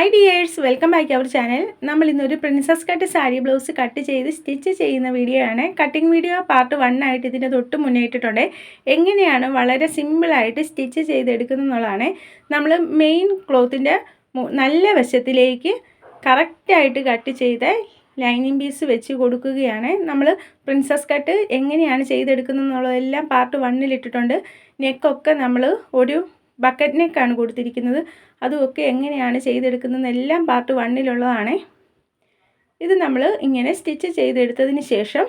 Hi dears welcome back our channel നമ്മൾ ഇന്നൊരു princess cut sari blouse cut ചെയ്ത് stitch ചെയ്യുന്ന വീഡിയോ ആണ്. കട്ടിംഗ് വീഡിയോ പാർട്ട് വൺ ആയിട്ട് ഇതിന്റെ തൊട്ട് മുന്നേറ്റിട്ടുണ്ട് എങ്ങനെയാണ് വളരെ സിമ്പിളായിട്ട് സ്റ്റിച്ച് ചെയ്തെടുക്കുന്നത് എന്നുള്ളതാണ്. നമ്മൾ മെയിൻ ക്ലോത്തിന്റെ നല്ല വശത്തിലേക്ക് കറക്റ്റായിട്ട് കട്ട് ചെയ്ത് ലൈനിങ് പീസ് വെച്ച് കൊടുക്കുകയാണ്. നമ്മൾ പ്രിൻസസ് കട്ട് എങ്ങനെയാണ് ചെയ്തെടുക്കുന്നത് എന്നുള്ളതെല്ലാം പാർട്ട് വണ്ണിലിട്ടിട്ടുണ്ട് നെക്കൊക്കെ നമ്മൾ ഒരു ബക്കറ്റ് നെക്കാണ് കൊടുത്തിരിക്കുന്നത്. അതുമൊക്കെ എങ്ങനെയാണ് ചെയ്തെടുക്കുന്നതെല്ലാം പാർട്ട് വണ്ണിലുള്ളതാണ് ഇത് നമ്മൾ ഇങ്ങനെ സ്റ്റിച്ച് ചെയ്തെടുത്തതിന് ശേഷം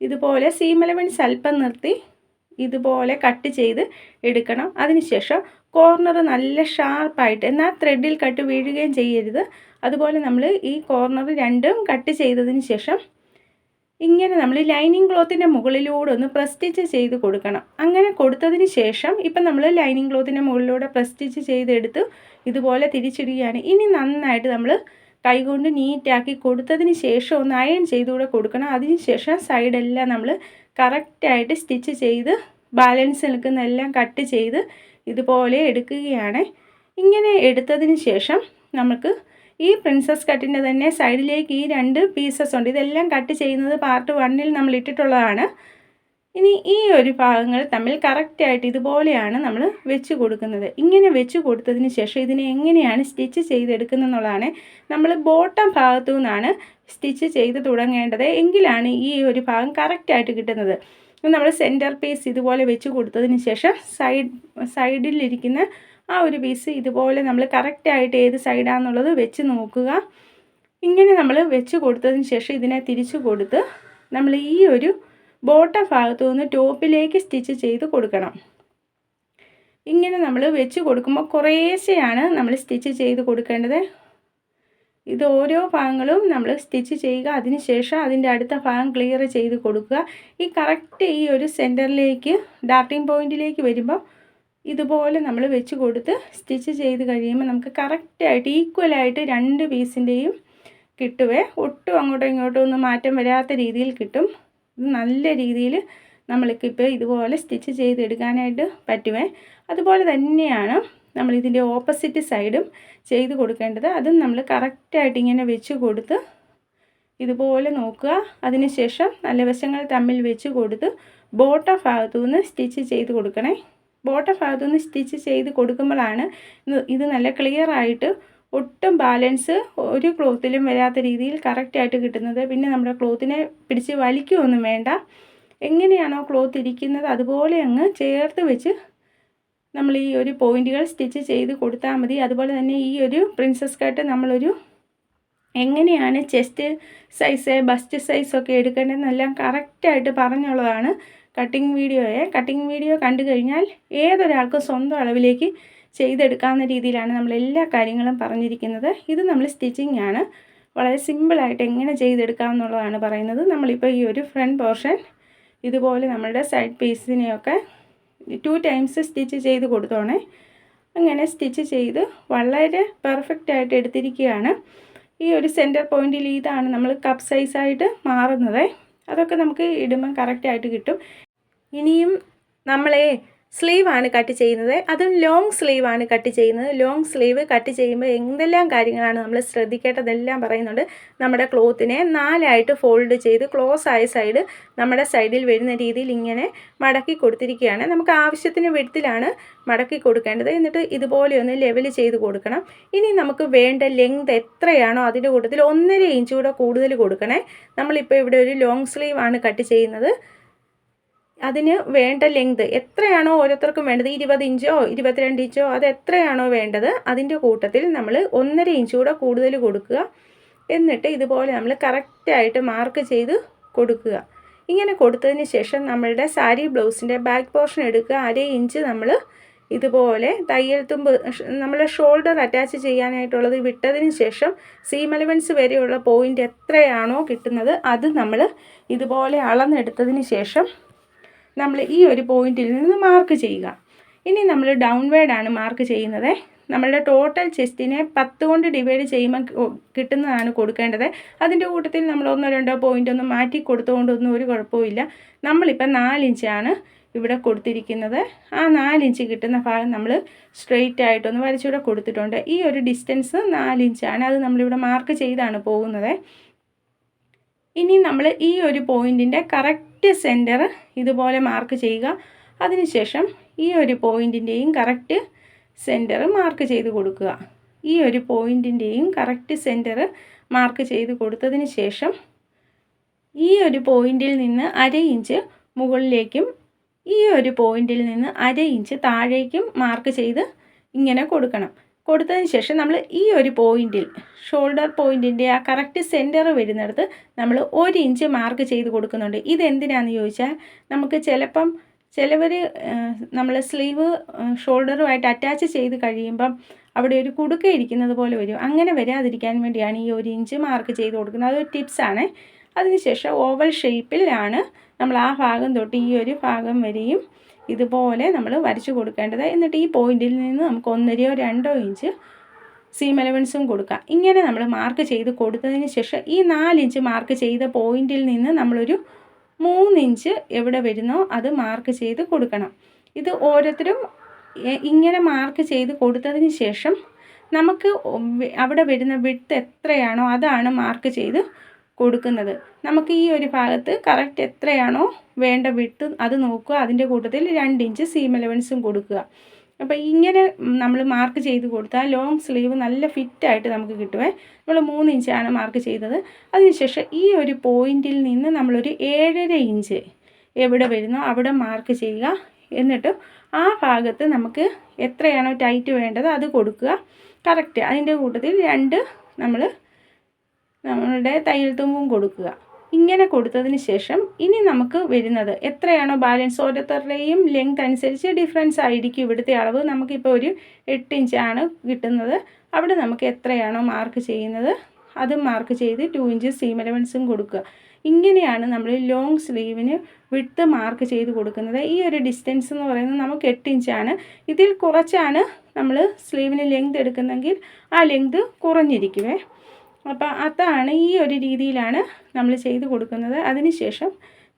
ഇതുപോലെ സീം എലവൻസ് അല്പം നിർത്തി ഇതുപോലെ കട്ട് ചെയ്ത് എടുക്കണം. അതിനുശേഷം കോർണർ നല്ല ഷാർപ്പായിട്ട് എന്നാൽ ത്രെഡിൽ കട്ട് വീഴുകയും ചെയ്യരുത്. അതുപോലെ നമ്മൾ ഈ കോർണർ രണ്ടും കട്ട് ചെയ്തതിന് ശേഷം ഇങ്ങനെ നമ്മൾ ലൈനിങ് ക്ലോത്തിന്റെ മുകളിലൂടെ ഒന്ന് പ്രസ്റ്റിച്ച് ചെയ്ത് കൊടുക്കണം. അങ്ങനെ കൊടുത്തതിന് ശേഷം ഇപ്പം നമ്മൾ ലൈനിങ് ക്ലോത്തിന്റെ മുകളിലൂടെ പ്രസ്റ്റിച്ച് ചെയ്തെടുത്ത് ഇതുപോലെ തിരിച്ചിടുകയാണ്. ഇനി നന്നായിട്ട് നമ്മൾ കൈകൊണ്ട് നീറ്റാക്കി കൊടുത്തതിന് ശേഷം ഒന്ന് അയൺ ചെയ്തുകൂടെ കൊടുക്കണം. അതിന് ശേഷം സൈഡെല്ലാം നമ്മൾ കറക്റ്റായിട്ട് സ്റ്റിച്ച് ചെയ്ത് ബാലൻസ് നിൽക്കുന്നതെല്ലാം കട്ട് ചെയ്ത് ഇതുപോലെ എടുക്കുകയാണ്. ഇങ്ങനെ എടുത്തതിന് ശേഷം നമുക്ക് ഈ പ്രിൻസസ് കട്ടിന്റെ തന്നെ സൈഡിലേക്ക് ഈ രണ്ട് പീസസ് ഉണ്ട്. ഇതെല്ലാം കട്ട് ചെയ്യുന്നത് പാർട്ട് വണ്ണിൽ നമ്മൾ ഇട്ടിട്ടുള്ളതാണ്. ഇനി ഈ ഒരു ഭാഗങ്ങൾ തമ്മിൽ കറക്റ്റായിട്ട് ഇതുപോലെയാണ് നമ്മൾ വെച്ച് കൊടുക്കുന്നത്. ഇങ്ങനെ വെച്ച് കൊടുത്തതിന് ശേഷം ഇതിനെ എങ്ങനെയാണ് സ്റ്റിച്ച് ചെയ്തെടുക്കുന്നത് എന്നുള്ളതാണ് നമ്മൾ ബോട്ടം ഭാഗത്തു നിന്നാണ് സ്റ്റിച്ച് ചെയ്ത് തുടങ്ങേണ്ടത്. എങ്കിലാണ് ഈ ഒരു ഭാഗം കറക്റ്റായിട്ട് കിട്ടുന്നത്. നമ്മൾ സെന്റർ പീസ് ഇതുപോലെ വെച്ച് കൊടുത്തതിന് ശേഷം സൈഡ് സൈഡിലിരിക്കുന്ന ആ ഒരു പീസ് ഇതുപോലെ നമ്മൾ കറക്റ്റായിട്ട് ഏത് സൈഡാണെന്നുള്ളത് വെച്ച് നോക്കുക. ഇങ്ങനെ നമ്മൾ വെച്ച് കൊടുത്തതിന് ശേഷം ഇതിനെ തിരിച്ചു കൊടുത്ത് നമ്മൾ ഈ ഒരു ബോട്ടം ഭാഗത്തു നിന്ന് ടോപ്പിലേക്ക് സ്റ്റിച്ച് ചെയ്ത് കൊടുക്കണം. ഇങ്ങനെ നമ്മൾ വെച്ച് കൊടുക്കുമ്പോൾ കുറേശ്ശെയാണ് നമ്മൾ സ്റ്റിച്ച് ചെയ്ത് കൊടുക്കേണ്ടത്. ഇത് ഓരോ ഭാഗങ്ങളും നമ്മൾ സ്റ്റിച്ച് ചെയ്യുക. അതിനുശേഷം അതിന്റെ അടുത്ത ഭാഗം ക്ലിയർ ചെയ്ത് കൊടുക്കുക. ഈ കറക്റ്റ് ഈ ഒരു സെന്ററിലേക്ക് ഡാർട്ടിങ് പോയിന്റിലേക്ക് വരുമ്പോൾ ഇതുപോലെ നമ്മൾ വെച്ച് കൊടുത്ത് സ്റ്റിച്ച് ചെയ്ത് കഴിയുമ്പോൾ നമുക്ക് കറക്റ്റായിട്ട് ഈക്വലായിട്ട് രണ്ട് പീസിന്റെയും കിട്ടുവേ. ഒട്ടും അങ്ങോട്ടും ഇങ്ങോട്ടും ഒന്നും മാറ്റം വരാത്ത രീതിയിൽ കിട്ടും. ഇത് നല്ല രീതിയിൽ നമ്മൾക്കിപ്പോൾ ഇതുപോലെ സ്റ്റിച്ച് ചെയ്തെടുക്കാനായിട്ട് പറ്റുവേ. അതുപോലെ തന്നെയാണ് നമ്മൾ ഇതിന്റെ ഓപ്പോസിറ്റ് സൈഡും ചെയ്ത് കൊടുക്കേണ്ടത്. അതും നമ്മൾ കറക്റ്റായിട്ട് ഇങ്ങനെ വെച്ച് കൊടുത്ത് ഇതുപോലെ നോക്കുക. അതിനുശേഷം നല്ല വശങ്ങൾ തമ്മിൽ വെച്ച് കൊടുത്ത് ബോട്ടം ഭാഗത്തു നിന്ന് സ്റ്റിച്ച് ചെയ്ത് കൊടുക്കണേ. ബോട്ടം ഭാഗത്തുനിന്ന് സ്റ്റിച്ച് ചെയ്ത് കൊടുക്കുമ്പോഴാണ് ഇത് നല്ല ക്ലിയർ ആയിട്ട് ഒട്ടും ബാലൻസ് ഒരു ക്ലോത്തിലും വരാത്ത രീതിയിൽ കറക്റ്റായിട്ട് കിട്ടുന്നത്. പിന്നെ നമ്മുടെ ക്ലോത്തിനെ പിടിച്ച് വലിക്കുകയൊന്നും വേണ്ട. എങ്ങനെയാണോ ക്ലോത്ത് ഇരിക്കുന്നത് അതുപോലെ അങ്ങ് ചേർത്ത് വെച്ച് നമ്മൾ ഈ ഒരു പോയിന്റുകൾ സ്റ്റിച്ച് ചെയ്ത് കൊടുത്താൽ മതി. അതുപോലെ തന്നെ ഈ ഒരു പ്രിൻസസ് കട്ട് നമ്മളൊരു എങ്ങനെയാണ് ചെസ്റ്റ് സൈസ് ബസ്റ്റ് സൈസൊക്കെ എടുക്കേണ്ടതെന്നെല്ലാം കറക്റ്റായിട്ട് പറഞ്ഞുള്ളതാണ്. കട്ടിങ് വീഡിയോയെ കട്ടിങ് വീഡിയോ കണ്ടു കഴിഞ്ഞാൽ ഏതൊരാൾക്കും സ്വന്തം അളവിലേക്ക് ചെയ്തെടുക്കാവുന്ന രീതിയിലാണ് നമ്മൾ എല്ലാ കാര്യങ്ങളും പറഞ്ഞിരിക്കുന്നത്. ഇത് നമ്മൾ സ്റ്റിച്ചിങ് ആണ്. വളരെ സിമ്പിളായിട്ട് എങ്ങനെ ചെയ്തെടുക്കാമെന്നുള്ളതാണ് പറയുന്നത്. നമ്മളിപ്പോൾ ഈ ഒരു ഫ്രണ്ട് പോർഷൻ ഇതുപോലെ നമ്മളുടെ സൈഡ് പീസിനെയൊക്കെ ടു ടൈംസ് സ്റ്റിച്ച് ചെയ്ത് കൊടുത്തോണേ. അങ്ങനെ സ്റ്റിച്ച് ചെയ്ത് വളരെ പെർഫെക്റ്റ് ആയിട്ട് എടുത്തിരിക്കുകയാണ്. ഈ ഒരു സെന്റർ പോയിന്റിൽ ഇതാണ് നമ്മൾ കപ്പ് സൈസായിട്ട് മാറുന്നത്. അതൊക്കെ നമുക്ക് ഇടുമ്പം കറക്റ്റായിട്ട് കിട്ടും. ഇനിയും നമ്മളെ സ്ലീവാണ് കട്ട് ചെയ്യുന്നത്. അതും ലോങ് സ്ലീവാണ് കട്ട് ചെയ്യുന്നത്. ലോങ് സ്ലീവ് കട്ട് ചെയ്യുമ്പോൾ എന്തെല്ലാം കാര്യങ്ങളാണ് നമ്മൾ ശ്രദ്ധിക്കേണ്ടതെല്ലാം പറയുന്നുണ്ട്. നമ്മുടെ ക്ലോത്തിനെ നാലായിട്ട് ഫോൾഡ് ചെയ്ത് ക്ലോസ് ആയ സൈഡ് നമ്മുടെ സൈഡിൽ വരുന്ന രീതിയിൽ ഇങ്ങനെ മടക്കി കൊടുത്തിരിക്കുകയാണ്. നമുക്ക് ആവശ്യത്തിന് വിടത്തിലാണ് മടക്കി കൊടുക്കേണ്ടത്. എന്നിട്ട് ഇതുപോലെ ഒന്ന് ലെവൽ ചെയ്ത് കൊടുക്കണം. ഇനി നമുക്ക് വേണ്ട ലെങ്ത് എത്രയാണോ അതിന്റെ കൂട്ടത്തിൽ ഒന്നര ഇഞ്ച് കൂടെ കൂടുതൽ കൊടുക്കണേ. നമ്മളിപ്പോൾ ഇവിടെ ഒരു ലോങ് സ്ലീവാണ് കട്ട് ചെയ്യുന്നത്. അതിന് വേണ്ട ലെങ്ത് എത്രയാണോ ഓരോരുത്തർക്കും വേണ്ടത്? ഇരുപത് ഇഞ്ചോ ഇരുപത്തിരണ്ട് ഇഞ്ചോ അത് എത്രയാണോ വേണ്ടത്? അതിന്റെ കൂട്ടത്തിൽ നമ്മൾ ഒന്നര ഇഞ്ച് കൂടെ കൂടുതൽ കൊടുക്കുക. എന്നിട്ട് ഇതുപോലെ നമ്മൾ കറക്റ്റായിട്ട് മാർക്ക് ചെയ്ത് കൊടുക്കുക. ഇങ്ങനെ കൊടുത്തതിന് ശേഷം നമ്മളുടെ സാരി ബ്ലൗസിന്റെ ബാക്ക് പോർഷൻ എടുക്കുക. അര ഇഞ്ച് നമ്മൾ ഇതുപോലെ തയ്യൽ തുമ്പ് നമ്മൾ ഷോൾഡർ അറ്റാച്ച് ചെയ്യാനായിട്ടുള്ളത് വിട്ടതിന് ശേഷം സീം വരെയുള്ള പോയിന്റ് എത്രയാണോ കിട്ടുന്നത് അത് നമ്മൾ ഇതുപോലെ അളന്നെടുത്തതിന് ശേഷം നമ്മൾ ഈ ഒരു പോയിന്റിൽ നിന്ന് മാർക്ക് ചെയ്യുക. ഇനി നമ്മൾ ഡൗൺവേഡാണ് മാർക്ക് ചെയ്യുന്നത്. നമ്മളുടെ ടോട്ടൽ ചെസ്റ്റിനെ പത്ത് കൊണ്ട് ഡിവൈഡ് ചെയ്യുമ്പോൾ കിട്ടുന്നതാണ് കൊടുക്കേണ്ടത്. അതിന്റെ കൂട്ടത്തിൽ നമ്മൾ ഒന്നോ രണ്ടോ പോയിന്റ് ഒന്നും മാറ്റി കൊടുത്തുകൊണ്ടൊന്നും ഒരു കുഴപ്പമില്ല നമ്മളിപ്പോൾ നാലിഞ്ചാണ് ഇവിടെ കൊടുത്തിരിക്കുന്നത്. ആ നാലിഞ്ച് കിട്ടുന്ന ഭാഗം നമ്മൾ സ്ട്രെയിറ്റ് ആയിട്ടൊന്ന് വരച്ചുകൂടെ കൊടുത്തിട്ടുണ്ട്. ഈ ഒരു ഡിസ്റ്റൻസ് നാലിഞ്ചാണ് അത് നമ്മളിവിടെ മാർക്ക് ചെയ്താണ് പോകുന്നത്. ഇനി നമ്മൾ ഈ ഒരു പോയിന്റിന്റെ കറക്റ്റ് സെന്റർ ഇതുപോലെ മാർക്ക് ചെയ്യുക. അതിനുശേഷം ഈ ഒരു പോയിന്റിന്റെയും കറക്റ്റ് സെന്റർ മാർക്ക് ചെയ്ത് കൊടുക്കുക. ഈ ഒരു പോയിന്റിന്റെയും കറക്റ്റ് സെന്റർ മാർക്ക് ചെയ്ത് കൊടുത്തതിന് ശേഷം ഈ ഒരു പോയിന്റിൽ നിന്ന് അര ഇഞ്ച് മുകളിലേക്കും ഈ ഒരു പോയിന്റിൽ നിന്ന് അര ഇഞ്ച് താഴേക്കും മാർക്ക് ചെയ്ത് ഇങ്ങനെ കൊടുക്കണം. കൊടുത്തതിന് ശേഷം നമ്മൾ ഈ ഒരു പോയിന്റിൽ ഷോൾഡർ പോയിന്റിന്റെ ആ കറക്റ്റ് സെന്റർ വരുന്നിടത്ത് നമ്മൾ ഒരു ഇഞ്ച് മാർക്ക് ചെയ്ത് കൊടുക്കുന്നുണ്ട്. ഇതെന്തിനാണെന്ന് ചോദിച്ചാൽ നമുക്ക് ചിലപ്പം ചിലവർ നമ്മൾ സ്ലീവ് ഷോൾഡറുമായിട്ട് അറ്റാച്ച് ചെയ്ത് കഴിയുമ്പം അവിടെ ഒരു കുടുക്ക ഇരിക്കുന്നത് പോലെ വരും. അങ്ങനെ വരാതിരിക്കാൻ വേണ്ടിയാണ് ഈ ഒരു ഇഞ്ച് മാർക്ക് ചെയ്ത് കൊടുക്കുന്നത്. അതൊരു ടിപ്സാണ് അതിനുശേഷം ഓവൽ ഷേപ്പിലാണ് നമ്മൾ ആ ഭാഗം തൊട്ട് ഈ ഒരു ഭാഗം വരെയും ഇതുപോലെ നമ്മൾ വരച്ചു കൊടുക്കേണ്ടത്. എന്നിട്ട് ഈ പോയിന്റിൽ നിന്ന് നമുക്ക് ഒന്നരയോ രണ്ടോ ഇഞ്ച് സീം അലവൻസും കൊടുക്കാം. ഇങ്ങനെ നമ്മൾ മാർക്ക് ചെയ്ത് കൊടുത്തതിന് ശേഷം ഈ നാലിഞ്ച് മാർക്ക് ചെയ്ത പോയിന്റിൽ നിന്ന് നമ്മളൊരു മൂന്നിഞ്ച് എവിടെ വരുന്നോ അത് മാർക്ക് ചെയ്ത് കൊടുക്കണം. ഇത് ഓരോരുത്തരും ഇങ്ങനെ മാർക്ക് ചെയ്ത് കൊടുത്തതിന് ശേഷം നമുക്ക് അവിടെ വരുന്ന വിട്ട് എത്രയാണോ അതാണ് മാർക്ക് ചെയ്ത് കൊടുക്കുന്നത്. നമുക്ക് ഈ ഒരു ഭാഗത്ത് കറക്റ്റ് എത്രയാണോ വേണ്ട വിട്ട് അത് നോക്കുക. അതിന്റെ കൂട്ടത്തിൽ രണ്ട് ഇഞ്ച് സീം എലവൻസും കൊടുക്കുക. അപ്പോൾ ഇങ്ങനെ നമ്മൾ മാർക്ക് ചെയ്ത് കൊടുത്താൽ ലോങ് സ്ലീവ് നല്ല ഫിറ്റായിട്ട് നമുക്ക് കിട്ടുമേ നമ്മൾ മൂന്ന് ഇഞ്ചാണ് മാർക്ക് ചെയ്തത്. അതിനുശേഷം ഈ ഒരു പോയിന്റിൽ നിന്ന് നമ്മളൊരു ഏഴര ഇഞ്ച് എവിടെ വരുന്നോ അവിടെ മാർക്ക് ചെയ്യുക. എന്നിട്ട് ആ ഭാഗത്ത് നമുക്ക് എത്രയാണോ ടൈറ്റ് വേണ്ടത് അത് കൊടുക്കുക. കറക്റ്റ് അതിന്റെ കൂട്ടത്തിൽ രണ്ട് നമ്മൾ നമ്മളുടെ തയ്യൽ തുമ്പും കൊടുക്കുക. ഇങ്ങനെ കൊടുത്തതിന് ശേഷം ഇനി നമുക്ക് വരുന്നത് എത്രയാണോ ബാലൻസ് ഓരോരുത്തരുടെയും ലെങ്ത് അനുസരിച്ച് ഡിഫറൻസ് ആയിരിക്കും ഇവിടുത്തെ അളവ്. നമുക്കിപ്പോൾ ഒരു എട്ട് ഇഞ്ചാണ് കിട്ടുന്നത്. അവിടെ നമുക്ക് എത്രയാണോ മാർക്ക് ചെയ്യുന്നത് അത് മാർക്ക് ചെയ്ത് ടു ഇഞ്ച് സീം എലവൻസും കൊടുക്കുക. ഇങ്ങനെയാണ് നമ്മൾ ലോങ് സ്ലീവിന് വിട്ട് മാർക്ക് ചെയ്ത് കൊടുക്കുന്നത്. ഈ ഒരു ഡിസ്റ്റൻസ് എന്ന് പറയുന്നത് നമുക്ക് എട്ട് ഇഞ്ചാണ് ഇതിൽ കുറച്ചാണ് നമ്മൾ സ്ലീവിന് ലെങ്ത് എടുക്കുന്നെങ്കിൽ ആ ലെങ്ത് കുറഞ്ഞിരിക്കുമേ അപ്പോൾ അതാണ് ഈ ഒരു രീതിയിലാണ് നമ്മൾ ചെയ്ത് കൊടുക്കുന്നത്. അതിനുശേഷം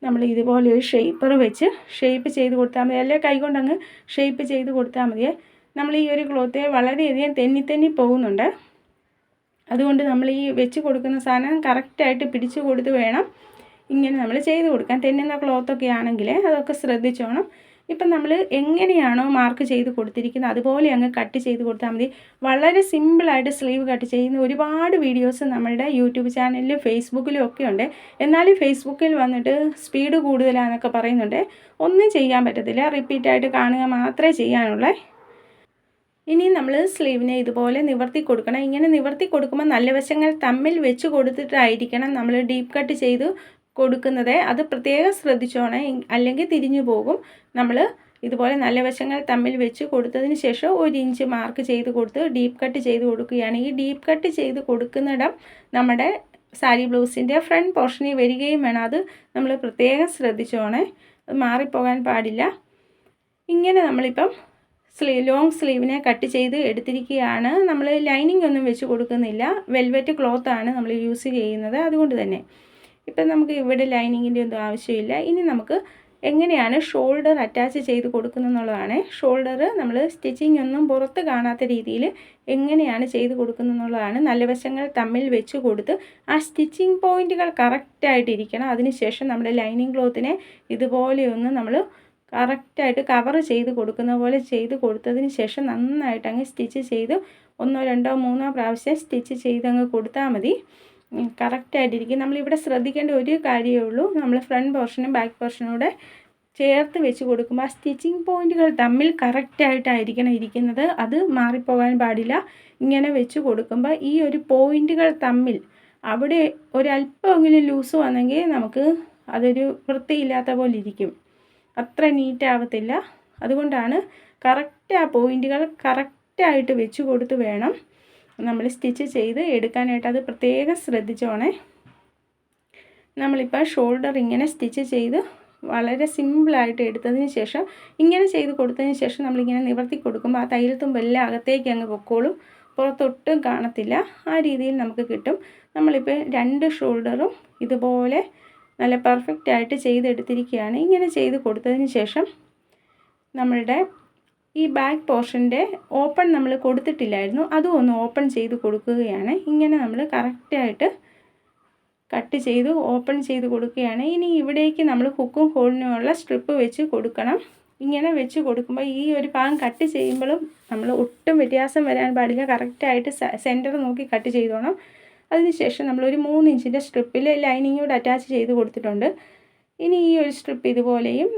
നമ്മൾ ഇതുപോലെ ഒരു ഷേപ്പർ വെച്ച് ഷേപ്പ് ചെയ്ത് കൊടുത്താൽ മതി. അല്ലെങ്കിൽ കൈകൊണ്ടങ്ങ് ഷേപ്പ് ചെയ്ത് കൊടുത്താൽ മതിയെ. നമ്മൾ ഈ ഒരു ക്ലോത്തെ വളരെയധികം തെന്നി തെന്നി പോകുന്നുണ്ട്. അതുകൊണ്ട് നമ്മൾ ഈ വെച്ച് കൊടുക്കുന്ന സാധനം കറക്റ്റായിട്ട് പിടിച്ചു കൊടുത്ത് വേണം ഇങ്ങനെ നമ്മൾ ചെയ്ത് കൊടുക്കാൻ. തെന്നുന്ന ക്ലോത്തൊക്കെ ആണെങ്കിൽ അതൊക്കെ ശ്രദ്ധിച്ചോണം. ഇപ്പം നമ്മൾ എങ്ങനെയാണോ മാർക്ക് ചെയ്ത് കൊടുത്തിരിക്കുന്നത് അതുപോലെ അങ്ങ് കട്ട് ചെയ്ത് കൊടുത്താൽ മതി. വളരെ സിമ്പിളായിട്ട് സ്ലീവ് കട്ട് ചെയ്യുന്ന ഒരുപാട് വീഡിയോസ് നമ്മുടെ യൂട്യൂബ് ചാനലിലും ഫേസ്ബുക്കിലും ഒക്കെ ഉണ്ട്. എന്നാലും ഫേസ്ബുക്കിൽ വന്നിട്ട് സ്പീഡ് കൂടുതലാണെന്നൊക്കെ പറയുന്നുണ്ട്. ഒന്നും ചെയ്യാൻ പറ്റത്തില്ല. റിപ്പീറ്റായിട്ട് കാണുക മാത്രമേ ചെയ്യാനുള്ളേ. ഇനി നമ്മൾ സ്ലീവിനെ ഇതുപോലെ നിവർത്തി കൊടുക്കണം. ഇങ്ങനെ നിവർത്തി കൊടുക്കുമ്പോൾ നല്ല വശങ്ങൾ തമ്മിൽ വെച്ച് കൊടുത്തിട്ടായിരിക്കണം നമ്മൾ ഡീപ്പ് കട്ട് ചെയ്ത് കൊടുക്കുന്നത് അത് പ്രത്യേകം ശ്രദ്ധിച്ചോണേ. അല്ലെങ്കിൽ തിരിഞ്ഞു പോകും. നമ്മൾ ഇതുപോലെ നല്ല വശങ്ങൾ തമ്മിൽ വെച്ച് കൊടുത്തതിന് ശേഷം ഒരു ഇഞ്ച് മാർക്ക് ചെയ്ത് കൊടുത്ത് ഡീപ്പ് കട്ട് ചെയ്ത് കൊടുക്കുകയാണ്. ഈ ഡീപ്പ് കട്ട് ചെയ്ത് കൊടുക്കുന്നിടം നമ്മുടെ സാരി ബ്ലൗസിന്റെ ഫ്രണ്ട് പോർഷനിൽ വരികയും വേണം. അത് നമ്മൾ പ്രത്യേകം ശ്രദ്ധിച്ചോണേ. അത് മാറിപ്പോകാൻ പാടില്ല. ഇങ്ങനെ നമ്മളിപ്പം സ്ലീ ലോങ് സ്ലീവിനെ കട്ട് ചെയ്ത് എടുത്തിരിക്കുകയാണ്. നമ്മൾ ലൈനിങ് ഒന്നും വെച്ച് കൊടുക്കുന്നില്ല. വെൽവെറ്റ് ക്ലോത്താണ് നമ്മൾ യൂസ് ചെയ്യുന്നത്. അതുകൊണ്ട് തന്നെ. ഇപ്പം നമുക്ക് ഇവിടെ ലൈനിങ്ങിന്റെ ഒന്നും ആവശ്യമില്ല. ഇനി നമുക്ക് എങ്ങനെയാണ് ഷോൾഡർ അറ്റാച്ച് ചെയ്ത് കൊടുക്കുന്നതെന്നുള്ളതാണ്. ഷോൾഡർ നമ്മൾ സ്റ്റിച്ചിങ് ഒന്നും പുറത്ത് കാണാത്ത രീതിയിൽ എങ്ങനെയാണ് ചെയ്ത് കൊടുക്കുന്നതെന്നുള്ളതാണ്. നല്ല വശങ്ങൾ തമ്മിൽ വെച്ച് കൊടുത്ത് ആ സ്റ്റിച്ചിങ് പോയിന്റുകൾ കറക്റ്റായിട്ടിരിക്കണം അതിനുശേഷം നമ്മുടെ ലൈനിങ് ക്ലോത്തിനെ ഇതുപോലെയൊന്ന് നമ്മൾ കറക്റ്റായിട്ട് കവർ ചെയ്ത് കൊടുക്കുന്ന പോലെ ചെയ്ത് കൊടുത്തതിന് ശേഷം നന്നായിട്ട് അങ്ങ് സ്റ്റിച്ച് ചെയ്ത് ഒന്നോ രണ്ടോ മൂന്നോ പ്രാവശ്യം സ്റ്റിച്ച് ചെയ്ത് അങ്ങ് കൊടുത്താൽ മതി. കറക്റ്റായിട്ടിരിക്കും നമ്മളിവിടെ ശ്രദ്ധിക്കേണ്ട ഒരു കാര്യമേ ഉള്ളൂ. നമ്മൾ ഫ്രണ്ട് പോർഷനും ബാക്ക് പോർഷനും കൂടെ ചേർത്ത് വെച്ച് കൊടുക്കുമ്പോൾ ആ സ്റ്റിച്ചിങ് പോയിന്റുകൾ തമ്മിൽ കറക്റ്റായിട്ടായിരിക്കണം ഇരിക്കുന്നത്. അത് മാറിപ്പോകാൻ പാടില്ല. ഇങ്ങനെ വെച്ച് കൊടുക്കുമ്പോൾ ഈ ഒരു പോയിന്റുകൾ തമ്മിൽ അവിടെ ഒരല്പമെങ്കിലും ലൂസ് വന്നെങ്കിൽ നമുക്ക് അതൊരു വൃത്തിയില്ലാത്ത പോലെ ഇരിക്കും. അത്ര നീറ്റ് ആവത്തില്ല. അതുകൊണ്ടാണ് കറക്റ്റ് ആ പോയിന്റുകൾ കറക്റ്റായിട്ട് വെച്ച് കൊടുത്ത് വേണം നമ്മൾ സ്റ്റിച്ച് ചെയ്ത് എടുക്കാനായിട്ട് അത് പ്രത്യേകം ശ്രദ്ധിച്ചോണേ. നമ്മളിപ്പോൾ ഷോൾഡർ ഇങ്ങനെ സ്റ്റിച്ച് ചെയ്ത് വളരെ സിമ്പിളായിട്ട് എടുത്തതിന് ശേഷം ഇങ്ങനെ ചെയ്ത് കൊടുത്തതിന് ശേഷം നമ്മളിങ്ങനെ നിവർത്തി കൊടുക്കുമ്പോൾ ആ തയ്യൽ തുമ്പെല്ലാം അകത്തേക്ക് അങ്ങ് പൊക്കോളും. പുറത്തൊട്ടും കാണത്തില്ല. ആ രീതിയിൽ നമുക്ക് കിട്ടും. നമ്മളിപ്പോൾ രണ്ട് ഷോൾഡറും ഇതുപോലെ നല്ല പെർഫെക്റ്റ് ആയിട്ട് ചെയ്തെടുത്തിരിക്കുകയാണ്. ഇങ്ങനെ ചെയ്ത് കൊടുത്തതിന് ശേഷം നമ്മളുടെ ഈ ബാക്ക് പോർഷന്റെ ഓപ്പൺ നമ്മൾ കൊടുത്തിട്ടില്ലായിരുന്നു. അതും ഒന്ന് ഓപ്പൺ ചെയ്ത് കൊടുക്കുകയാണ്. ഇങ്ങനെ നമ്മൾ കറക്റ്റായിട്ട് കട്ട് ചെയ്ത് ഓപ്പൺ ചെയ്ത് കൊടുക്കുകയാണ്. ഇനി ഇവിടേക്ക് നമ്മൾ ഹുക്കും ഹോളിനുമുള്ള സ്ട്രിപ്പ് വെച്ച് കൊടുക്കണം. ഇങ്ങനെ വെച്ച് കൊടുക്കുമ്പോൾ ഈ ഒരു ഭാഗം കട്ട് ചെയ്യുമ്പോഴും നമ്മൾ ഒട്ടും വ്യത്യാസം വരാൻ പാടില്ല. കറക്റ്റായിട്ട് സെന്റർ നോക്കി കട്ട് ചെയ്തോണം. അതിനുശേഷം നമ്മളൊരു മൂന്ന് ഇഞ്ചിന്റെ സ്ട്രിപ്പിൽ ലൈനിങ് കൂടെ അറ്റാച്ച് ചെയ്ത് കൊടുത്തിട്ടുണ്ട്. ഇനി ഈ ഒരു സ്ട്രിപ്പ് ഇതുപോലെയും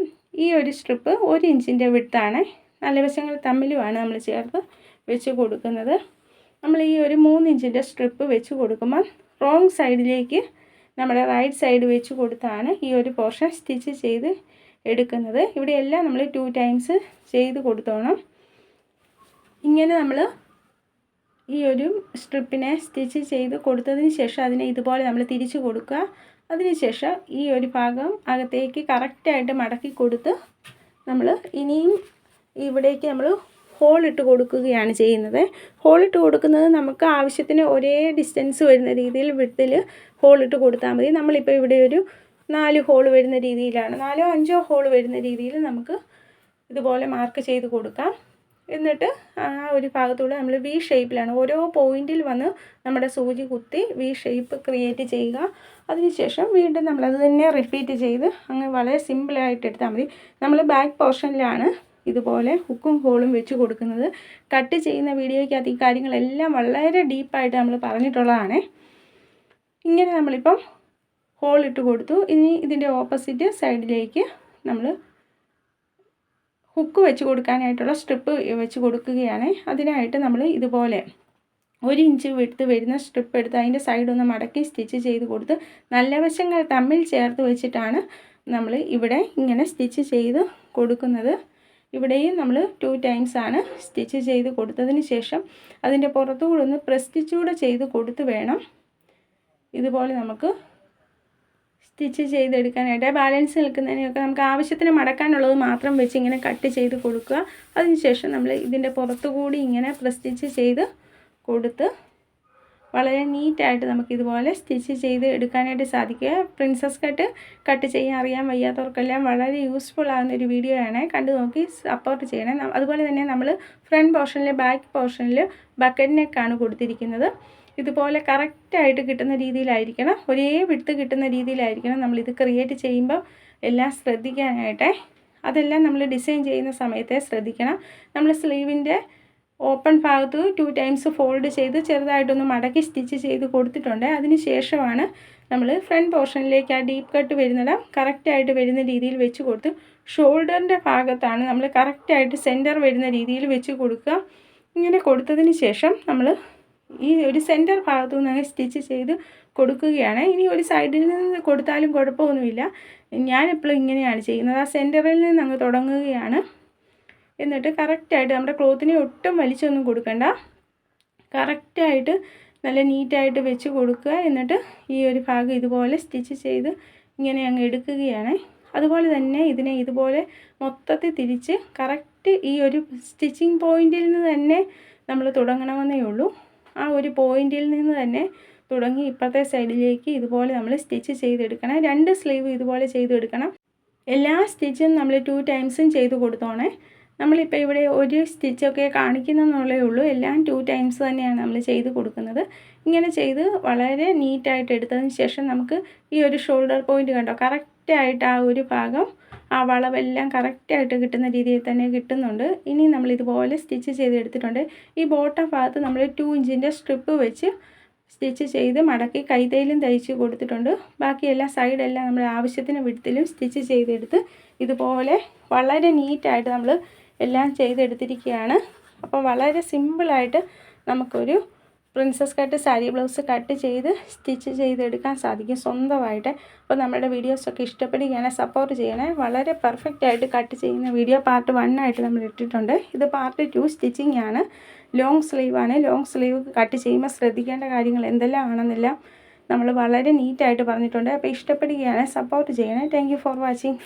ഈ ഒരു സ്ട്രിപ്പ് ഒരു ഇഞ്ചിന്റെ വിട്ടാണ് നല്ല വശങ്ങൾ തമ്മിലുമാണ് നമ്മൾ ചേർത്ത് വെച്ച് കൊടുക്കുന്നത്. നമ്മൾ ഈ ഒരു മൂന്നിഞ്ചിന്റെ സ്ട്രിപ്പ് വെച്ച് കൊടുക്കുമ്പോൾ റോങ് സൈഡിലേക്ക് നമ്മുടെ റൈറ്റ് സൈഡ് വെച്ച് കൊടുത്താണ് ഈ ഒരു പോർഷൻ സ്റ്റിച്ച് ചെയ്ത് എടുക്കുന്നത്. ഇവിടെയെല്ലാം നമ്മൾ ടു ടൈംസ് ചെയ്ത് കൊടുത്തോണം. ഇങ്ങനെ നമ്മൾ ഈ ഒരു സ്ട്രിപ്പിനെ സ്റ്റിച്ച് ചെയ്ത് കൊടുത്തതിന് ശേഷം അതിനെ ഇതുപോലെ നമ്മൾ തിരിച്ച് കൊടുക്കുക. അതിനുശേഷം ഈ ഒരു ഭാഗം അകത്തേക്ക് കറക്റ്റായിട്ട് മടക്കി കൊടുത്ത് നമ്മൾ ഇനിയും ഇവിടേക്ക് നമ്മൾ ഹോൾ ഇട്ട് കൊടുക്കുകയാണ് ചെയ്യുന്നത്. ഹോൾ ഇട്ട് കൊടുക്കുന്നത് നമുക്ക് ആവശ്യത്തിന് ഒരേ ഡിസ്റ്റൻസ് വരുന്ന രീതിയിൽ വിട്ടിൽ ഹോൾ ഇട്ട് കൊടുത്താൽ മതി. നമ്മളിപ്പോൾ ഇവിടെ ഒരു നാല് ഹോൾ വരുന്ന രീതിയിലാണ്. നാലോ അഞ്ചോ ഹോൾ വരുന്ന രീതിയിൽ നമുക്ക് ഇതുപോലെ മാർക്ക് ചെയ്ത് കൊടുക്കാം. എന്നിട്ട് ആ ഒരു ഭാഗത്തൂടെ നമ്മൾ വി ഷേപ്പിലാണ് ഓരോ പോയിന്റിൽ വന്ന് നമ്മുടെ സൂചി കുത്തി വി ഷേപ്പ് ക്രിയേറ്റ് ചെയ്യുക. അതിനുശേഷം വീണ്ടും നമ്മളത് തന്നെ റിപ്പീറ്റ് ചെയ്ത് അങ്ങ് വളരെ സിമ്പിളായിട്ട് എടുത്താൽ മതി. നമ്മൾ ബാക്ക് പോർഷനിലാണ് ഇതുപോലെ ഹുക്കും ഹോളും വെച്ച് കൊടുക്കുന്നത്. കട്ട് ചെയ്യുന്ന വീഡിയോയ്ക്കകത്ത് ഈ കാര്യങ്ങളെല്ലാം വളരെ ഡീപ്പായിട്ട് നമ്മൾ പറഞ്ഞിട്ടുള്ളതാണ്. ഇങ്ങനെ നമ്മളിപ്പം ഹോൾ ഇട്ട് കൊടുത്തു. ഇനി ഇതിന്റെ ഓപ്പോസിറ്റ് സൈഡിലേക്ക് നമ്മൾ ഹുക്ക് വെച്ച് കൊടുക്കാനായിട്ടുള്ള സ്ട്രിപ്പ് വെച്ച് കൊടുക്കുകയാണ്. അതിനായിട്ട് നമ്മൾ ഇതുപോലെ ഒരു ഇഞ്ച് വിട്ട് വരുന്ന സ്ട്രിപ്പ് എടുത്ത് അതിന്റെ സൈഡ് ഒന്ന് മടക്കി സ്റ്റിച്ച് ചെയ്ത് കൊടുത്ത് നല്ല വശങ്ങൾ തമ്മിൽ ചേർത്ത് വെച്ചിട്ടാണ് നമ്മൾ ഇവിടെ ഇങ്ങനെ സ്റ്റിച്ച് ചെയ്ത് കൊടുക്കുന്നത്. ഇവിടെയും നമ്മൾ ടു ടൈംസ് ആണ് സ്റ്റിച്ച് ചെയ്ത് കൊടുത്തതിന് ശേഷം അതിന്റെ പുറത്തുകൂടെ ഒന്ന് പ്രസ്റ്റിച്ച് കൂടെ ചെയ്ത് കൊടുത്ത് വേണം. ഇതുപോലെ നമുക്ക് സ്റ്റിച്ച് ചെയ്തെടുക്കാനായിട്ട്. ബാലൻസ് നിൽക്കുന്നതിനൊക്കെ നമുക്ക് ആവശ്യത്തിന് മടക്കാനുള്ളത് മാത്രം വെച്ച് ഇങ്ങനെ കട്ട് ചെയ്ത് കൊടുക്കുക. അതിനുശേഷം നമ്മൾ ഇതിന്റെ പുറത്തുകൂടി ഇങ്ങനെ പ്രസ്റ്റിച്ച് ചെയ്ത് കൊടുത്ത് വളരെ നീറ്റായിട്ട് നമുക്ക് ഇതുപോലെ സ്റ്റിച്ച് ചെയ്ത് എടുക്കാനായിട്ട് സാധിക്കുക. പ്രിൻസസ് കട്ട് കട്ട് ചെയ്യാൻ അറിയാൻ വയ്യാത്തവർക്കെല്ലാം വളരെ യൂസ്ഫുൾ ആകുന്ന ഒരു വീഡിയോ ആണ്. കണ്ടു നോക്കി സപ്പോർട്ട് ചെയ്യണം. അതുപോലെ തന്നെ നമ്മൾ ഫ്രണ്ട് പോർഷനിൽ ബാക്ക് പോർഷനിൽ ബക്കറ്റ് കൊടുത്തിരിക്കുന്നത്. ഇതുപോലെ കറക്റ്റായിട്ട് കിട്ടുന്ന രീതിയിലായിരിക്കണം. ഒരേ വിട്ട് കിട്ടുന്ന രീതിയിലായിരിക്കണം നമ്മളിത് ക്രിയേറ്റ് ചെയ്യുമ്പോൾ എല്ലാം ശ്രദ്ധിക്കാനായിട്ട്. അതെല്ലാം നമ്മൾ ഡിസൈൻ ചെയ്യുന്ന സമയത്തെ ശ്രദ്ധിക്കണം. നമ്മൾ സ്ലീവിന്റെ ഓപ്പൺ ഭാഗത്ത് ടു ടൈംസ് ഫോൾഡ് ചെയ്ത് ചെറുതായിട്ടൊന്ന് മടക്കി സ്റ്റിച്ച് ചെയ്ത് കൊടുത്തിട്ടുണ്ട്. അതിന് ശേഷമാണ് നമ്മൾ ഫ്രണ്ട് പോർഷനിലേക്ക് ആ ഡീപ്പ് കട്ട് വരുന്നിടം കറക്റ്റായിട്ട് വരുന്ന രീതിയിൽ വെച്ച് കൊടുത്ത് ഷോൾഡറിന്റെ ഭാഗത്താണ് നമ്മൾ കറക്റ്റായിട്ട് സെന്റർ വരുന്ന രീതിയിൽ വെച്ച് കൊടുക്കുക. ഇങ്ങനെ കൊടുത്തതിന് ശേഷം നമ്മൾ ഈ ഒരു സെന്റർ ഭാഗത്തു നിന്ന് സ്റ്റിച്ച് ചെയ്ത് കൊടുക്കുകയാണ്. ഇനി ഒരു സൈഡിൽ നിന്ന് കൊടുത്താലും കുഴപ്പമൊന്നുമില്ല. ഞാനിപ്പോഴും ഇങ്ങനെയാണ് ചെയ്യുന്നത്. ആ സെന്ററിൽ നിന്ന് അങ്ങ് തുടങ്ങുകയാണ്. എന്നിട്ട് കറക്റ്റായിട്ട് നമ്മുടെ ക്ലോത്തിനെ ഒട്ടും വലിച്ചൊന്നും കൊടുക്കണ്ട. കറക്റ്റായിട്ട് നല്ല നീറ്റായിട്ട് വെച്ച് കൊടുക്കുക. എന്നിട്ട് ഈ ഒരു ഭാഗം ഇതുപോലെ സ്റ്റിച്ച് ചെയ്ത് ഇങ്ങനെ അങ്ങ് എടുക്കുകയാണ്. അതുപോലെ തന്നെ ഇതിനെ ഇതുപോലെ മൊത്തത്തിൽ തിരിച്ച് കറക്റ്റ് ഈ ഒരു സ്റ്റിച്ചിങ് പോയിന്റിൽ നിന്ന് തന്നെ നമ്മൾ തുടങ്ങണമെന്നേ ഉള്ളൂ. ആ ഒരു പോയിന്റിൽ നിന്ന് തന്നെ തുടങ്ങി ഇപ്പോഴത്തെ സൈഡിലേക്ക് ഇതുപോലെ നമ്മൾ സ്റ്റിച്ച് ചെയ്തെടുക്കണം. രണ്ട് സ്ലീവ് ഇതുപോലെ ചെയ്തെടുക്കണം. എല്ലാ സ്റ്റിച്ചും നമ്മൾ ടു ടൈംസും ചെയ്ത് കൊടുത്തോണേ. നമ്മളിപ്പോൾ ഇവിടെ ഒരു സ്റ്റിച്ചൊക്കെ കാണിക്കുന്നെന്നുള്ളേ ഉള്ളൂ. എല്ലാം ടു ടൈംസ് തന്നെയാണ് നമ്മൾ ചെയ്ത് കൊടുക്കുന്നത്. ഇങ്ങനെ ചെയ്ത് വളരെ നീറ്റായിട്ട് എടുത്തതിന് ശേഷം നമുക്ക് ഈ ഒരു ഷോൾഡർ പോയിന്റ് കണ്ടോ? കറക്റ്റായിട്ട് ആ ഒരു ഭാഗം ആ വളവെല്ലാം കറക്റ്റായിട്ട് കിട്ടുന്ന രീതിയിൽ തന്നെ കിട്ടുന്നുണ്ട്. ഇനി നമ്മൾ ഇതുപോലെ സ്റ്റിച്ച് ചെയ്തെടുത്തിട്ടുണ്ട്. ഈ ബോട്ടം ഭാഗത്ത് നമ്മൾ ടു ഇഞ്ചിന്റെ സ്ട്രിപ്പ് വെച്ച് സ്റ്റിച്ച് ചെയ്ത് മടക്കി കൈതയിലും തയ്ച്ച് കൊടുത്തിട്ടുണ്ട്. ബാക്കിയെല്ലാം സൈഡെല്ലാം നമ്മൾ ആവശ്യത്തിന് വിടത്തിലും സ്റ്റിച്ച് ചെയ്തെടുത്ത് ഇതുപോലെ വളരെ നീറ്റായിട്ട് നമ്മൾ എല്ലാം ചെയ്തെടുത്തിരിക്കുകയാണ്. അപ്പോൾ വളരെ സിമ്പിളായിട്ട് നമുക്കൊരു princess cut sari blouse cut ചെയ്ത് സ്റ്റിച്ച് ചെയ്തെടുക്കാൻ സാധിക്കും സ്വന്തമായിട്ട്. അപ്പോൾ നമ്മുടെ വീഡിയോസൊക്കെ ഇഷ്ടപ്പെടുകയാണെങ്കിൽ സപ്പോർട്ട് ചെയ്യണേ. വളരെ പെർഫെക്റ്റ് ആയിട്ട് കട്ട് ചെയ്യുന്ന വീഡിയോ പാർട്ട് വൺ ആയിട്ട് നമ്മൾ ഇട്ടിട്ടുണ്ട്. ഇത് പാർട്ട് ടു സ്റ്റിച്ചിങ് ആണ്. ലോങ് സ്ലീവ് ആണ്. ലോങ് സ്ലീവ് കട്ട് ചെയ്യുമ്പോൾ ശ്രദ്ധിക്കേണ്ട കാര്യങ്ങൾ എന്തെല്ലാം ആണെന്നെല്ലാം നമ്മൾ വളരെ നീറ്റായിട്ട് പറഞ്ഞിട്ടുണ്ട്. അപ്പോൾ ഇഷ്ടപ്പെടുകയാണെങ്കിൽ സപ്പോർട്ട് ചെയ്യണേ. Thank for watching.